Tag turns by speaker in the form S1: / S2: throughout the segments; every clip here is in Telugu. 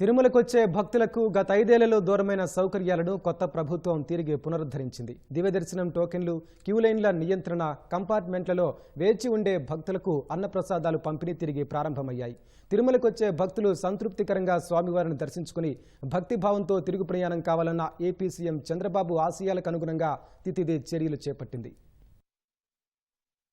S1: తిరుమలకొచ్చే భక్తులకు గత ఐదేళ్ళలో దూరమైన సౌకర్యాలను కొత్త ప్రభుత్వం తిరిగి పునరుద్ధరించింది. దివ్యదర్శనం టోకెన్లు క్యూలైన్ల నియంత్రణ కంపార్ట్మెంట్లలో వేచి ఉండే భక్తులకు అన్నప్రసాదాలు పంపిణీ తిరిగి ప్రారంభమయ్యాయి. తిరుమలకొచ్చే భక్తులు సంతృప్తికరంగా స్వామివారిని దర్శించుకుని భక్తిభావంతో తిరుగు ప్రయాణం కావాలన్న ఏపీ సీఎం చంద్రబాబు ఆశయాలకు అనుగుణంగా తితిదే చర్యలు చేపట్టింది.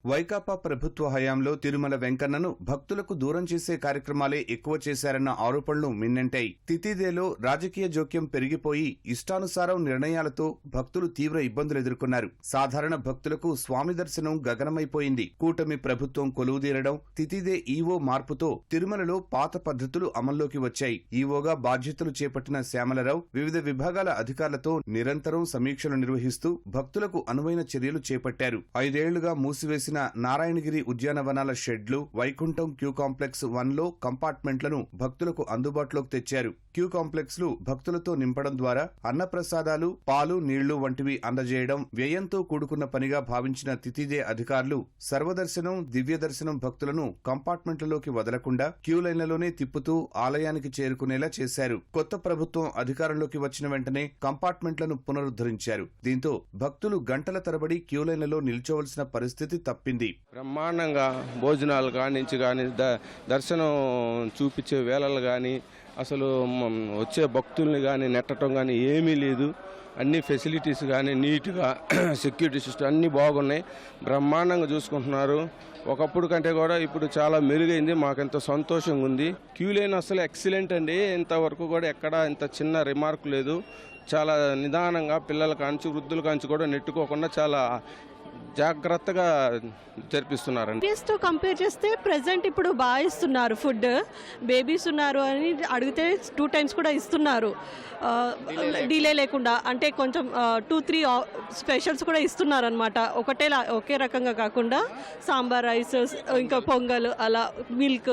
S2: వైకాపా ప్రభుత్వ హయాంలో తిరుమల వెంకన్నను భక్తులకు దూరం చేసే కార్యక్రమాలే ఎక్కువ చేశారన్న ఆరోపణలు మిన్నంటాయి. తితిదేలో రాజకీయ జోక్యం పెరిగిపోయి ఇష్టానుసారం నిర్ణయాలతో భక్తులు తీవ్ర ఇబ్బందులు ఎదుర్కొన్నారు. సాధారణ భక్తులకు స్వామి దర్శనం గగనమైపోయింది. కూటమి ప్రభుత్వం కొలువుదీరడం తితిదే ఈవో మార్పుతో తిరుమలలో పాత పద్ధతులు అమల్లోకి వచ్చాయి. ఈవోగా బాధ్యతలు చేపట్టిన శ్యామలరావు వివిధ విభాగాల అధికారులతో నిరంతరం సమీక్షలు నిర్వహిస్తూ భక్తులకు అనువైన చర్యలు చేపట్టారు. ఐదేళ్ళుగా మూసివేసి చేసిన నారాయణగిరి ఉద్యానవనాల షెడ్లు వైకుంఠం క్యూ కాంప్లెక్స్ వన్లో కంపార్ట్మెంట్లను భక్తులకు అందుబాటులోకి తెచ్చారు. క్యూ కాంప్లెక్స్లు భక్తులతో నింపడం ద్వారా అన్నప్రసాదాలు పాలు నీళ్ళు వంటివి అందజేయడం వ్యయంతో కూడుకున్న పనిగా భావించిన తితిదే అధికారులు సర్వదర్శనం దివ్య దర్శనం భక్తులను కంపార్ట్మెంట్లలోకి వదలకుండా క్యూ లైన్లలోనే తిప్పుతూ ఆలయానికి చేరుకునేలా చేశారు. కొత్త ప్రభుత్వం అధికారంలోకి వచ్చిన వెంటనే కంపార్ట్మెంట్లను పునరుద్ధరించారు. దీంతో భక్తులు గంటల తరబడి క్యూ లైన్లలో నిల్చోవలసిన పరిస్థితి తప్పింది.
S3: బ్రహ్మాండంగా భోజనాలు కానించి కానీ ద దర్శనం చూపించే వేళలు కానీ అసలు వచ్చే భక్తుల్ని కానీ నెట్టడం కానీ ఏమీ లేదు. అన్ని ఫెసిలిటీస్ కానీ నీట్గా సెక్యూరిటీ సిస్టమ్ అన్నీ బాగున్నాయి. బ్రహ్మాండంగా చూసుకుంటున్నారు. ఒకప్పుడు కంటే కూడా ఇప్పుడు చాలా మెరుగైంది. మాకు సంతోషంగా ఉంది. క్యూ లైన్ అసలు ఎక్సలెంట్ అండి. ఇంతవరకు కూడా ఎక్కడ ఇంత చిన్న రిమార్క్ లేదు. చాలా నిదానంగా పిల్లల కాంచి వృద్ధుల కాంచి కూడా నెట్టుకోకుండా చాలా జాగ్రత్తగా జరిపిస్తున్నారండి.
S4: ప్రీవియస్తో కంపేర్ చేస్తే ప్రెసెంట్ ఇప్పుడు బాగా ఇస్తున్నారు ఫుడ్ బేబీస్ ఉన్నారు అని అడిగితే టూ టైమ్స్ కూడా ఇస్తున్నారు. డిలే లేకుండా. అంటే కొంచెం టూ త్రీ స్పెషల్స్ కూడా ఇస్తున్నారు అనమాట ఒకటే ఒకే రకంగా కాకుండా సాంబార్ రైస్ ఇంకా పొంగల్ అలా మిల్క్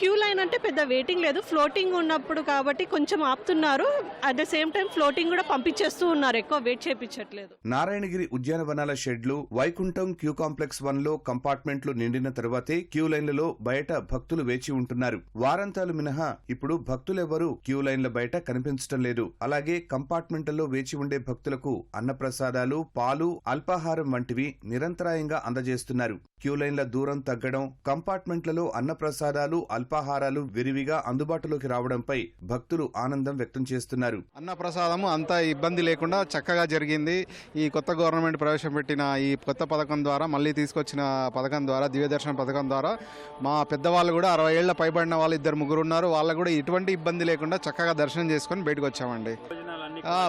S4: క్యూ లైన్ అంటే పెద్ద వెయిటింగ్ లేదు. ఫ్లోటింగ్ ఉన్నప్పుడు కాబట్టి కొంచెం ఆపుతున్నారు. At the same time floating కూడా పంపించేస్తూ ఉన్నారు. ఎక్కువ వెయిట్ చేయించట్లేదు
S2: నారాయణగిరి ఉద్యానవనాల షెడ్లు వైకుంఠం క్యూ కాంప్లెక్స్ వన్లో కంపార్ట్మెంట్లు నిండిన తర్వాతే క్యూ లైన్లలో బయట భక్తులు వేచి ఉంటున్నారు. వారాంతాలు మినహా ఇప్పుడు భక్తులెవరూ క్యూ లైన్ల బయట కనిపించడం లేదు. అలాగే కంపార్ట్మెంట్లలో వేచి ఉండే భక్తులకు అన్నప్రసాదాలు పాలు అల్పాహారం వంటివి నిరంతరాయంగా అందజేస్తున్నారు. క్యూ లైన్ల దూరం తగ్గడం కంపార్ట్మెంట్లలో అన్నప్రసాదాలు అల్పాహారాలు విరివిగా అందుబాటులోకి రావడంపై భక్తులు ఆనందం వ్యక్తం చేస్తున్నారు.
S5: అన్నప్రసాదము అంత ఇబ్బంది లేకుండా చక్కగా జరిగింది. ఈ కొత్త గవర్నమెంట్ ప్రవేశపెట్టిన ఈ కొత్త పథకం ద్వారా మళ్ళీ తీసుకొచ్చిన పథకం ద్వారా దివ్యదర్శన పథకం ద్వారా మా పెద్దవాళ్ళు కూడా అరవై ఏళ్ళ పైబడిన వాళ్ళు ఇద్దరు ముగ్గురు ఉన్నారు. వాళ్ళకు కూడా ఎటువంటి ఇబ్బంది లేకుండా చక్కగా దర్శనం చేసుకొని బయటకు వచ్చామండి.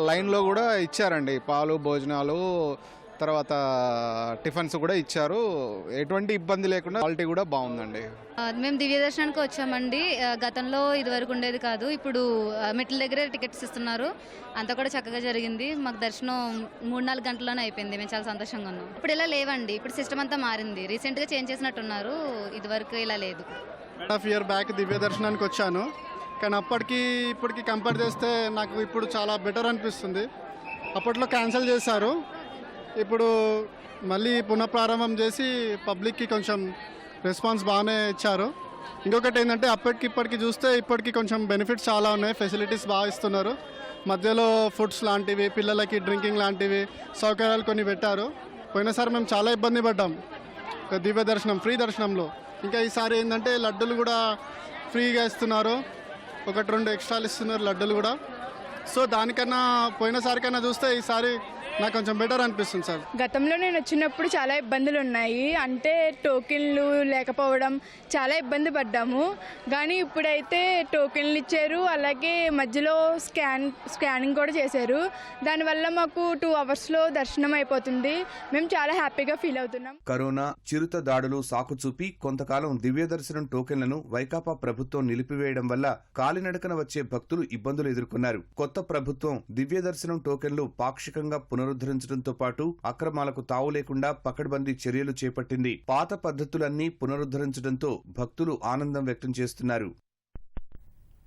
S5: లైన్లో కూడా ఇచ్చారండి. పాలు భోజనాలు తర్వాత టిఫిన్స్ కూడా ఇచ్చారు. ఎటువంటి ఇబ్బంది లేకుండా క్వాలిటీ కూడా బాగుందండి.
S6: మేము దివ్య దర్శనానికి వచ్చామండి. గతంలో ఇది వరకు ఉండేది కాదు. ఇప్పుడు మెట్ల దగ్గరే టికెట్స్ ఇస్తున్నారు. అంతా కూడా చక్కగా జరిగింది. మాకు దర్శనం మూడు నాలుగు గంటల్లోనే అయిపోయింది. మేము చాలా సంతోషంగా ఉన్నాం. ఇప్పుడు ఇలా లేవండి. ఇప్పుడు సిస్టమ్ అంతా మారింది. రీసెంట్గా చేంజ్ చేసినట్టున్నారు. ఇది వరకు ఇలా లేదు.
S7: హాఫ్ ఇయర్ బ్యాక్ దివ్య దర్శనానికి వచ్చాను. కానీ అప్పటికి ఇప్పటికి కంపేర్ చేస్తే నాకు ఇప్పుడు చాలా బెటర్ అనిపిస్తుంది. అప్పట్లో క్యాన్సిల్ చేశారు. ఇప్పుడు మళ్ళీ పునఃప్రారంభం చేసి పబ్లిక్కి కొంచెం రెస్పాన్స్ బాగానే ఇచ్చారు. ఇంకొకటి ఏంటంటే అప్పటికి ఇప్పటికి చూస్తే ఇప్పటికి కొంచెం బెనిఫిట్స్ చాలా ఉన్నాయి. ఫెసిలిటీస్ బాగా ఇస్తున్నారు. మధ్యలో ఫుడ్స్ లాంటివి పిల్లలకి డ్రింకింగ్ లాంటివి సౌకర్యాలు కొన్ని పెట్టారు. పోయినసారి మేము చాలా ఇబ్బంది పడ్డాం. దివ్య దర్శనం ఫ్రీ దర్శనంలో. ఇంకా ఈసారి ఏంటంటే లడ్డూలు కూడా ఫ్రీగా ఇస్తున్నారు. ఒకటి రెండు ఎక్స్ట్రాలు ఇస్తున్నారు లడ్డూలు కూడా. సో దానికన్నా పోయినసారి కన్నా చూస్తే ఈసారి నాకు కొంచెం బెటర్ అనిపిస్తుంది సార్
S8: గతంలో నేను వచ్చినప్పుడు చాలా ఇబ్బందులు ఉన్నాయి. అంటే టోకెన్లు లేకపోవడం చాలా ఇబ్బంది పడ్డాము. కానీ ఇప్పుడైతే టోకెన్లు ఇచ్చారు. అలాగే మధ్యలో స్కాన్ స్కానింగ్ కూడా చేశారు. దానివల్ల మాకు టూ అవర్స్లో దర్శనం అయిపోతుంది. మేము చాలా హ్యాపీగా ఫీల్ అవుతున్నాం.
S2: కరోనా చిరుత దాడులు సాకు చూపి కొంతకాలం దివ్య దర్శనం టోకెన్లను వైకాపా ప్రభుత్వం నిలిపివేయడం వల్ల కాలినడకన వచ్చే భక్తులు ఇబ్బందులు ఎదుర్కొన్నారు. కొత్త ప్రభుత్వం దివ్య దర్శనం టోకెన్లు పాక్షికంగా పునరుద్ధరించడంతో పాటు అక్రమాలకు తావు లేకుండా పకడ్బందీ చర్యలు చేపట్టింది. పాత పద్ధతులన్నీ పునరుద్ధరించడంతో భక్తులు ఆనందం వ్యక్తం చేస్తున్నారు.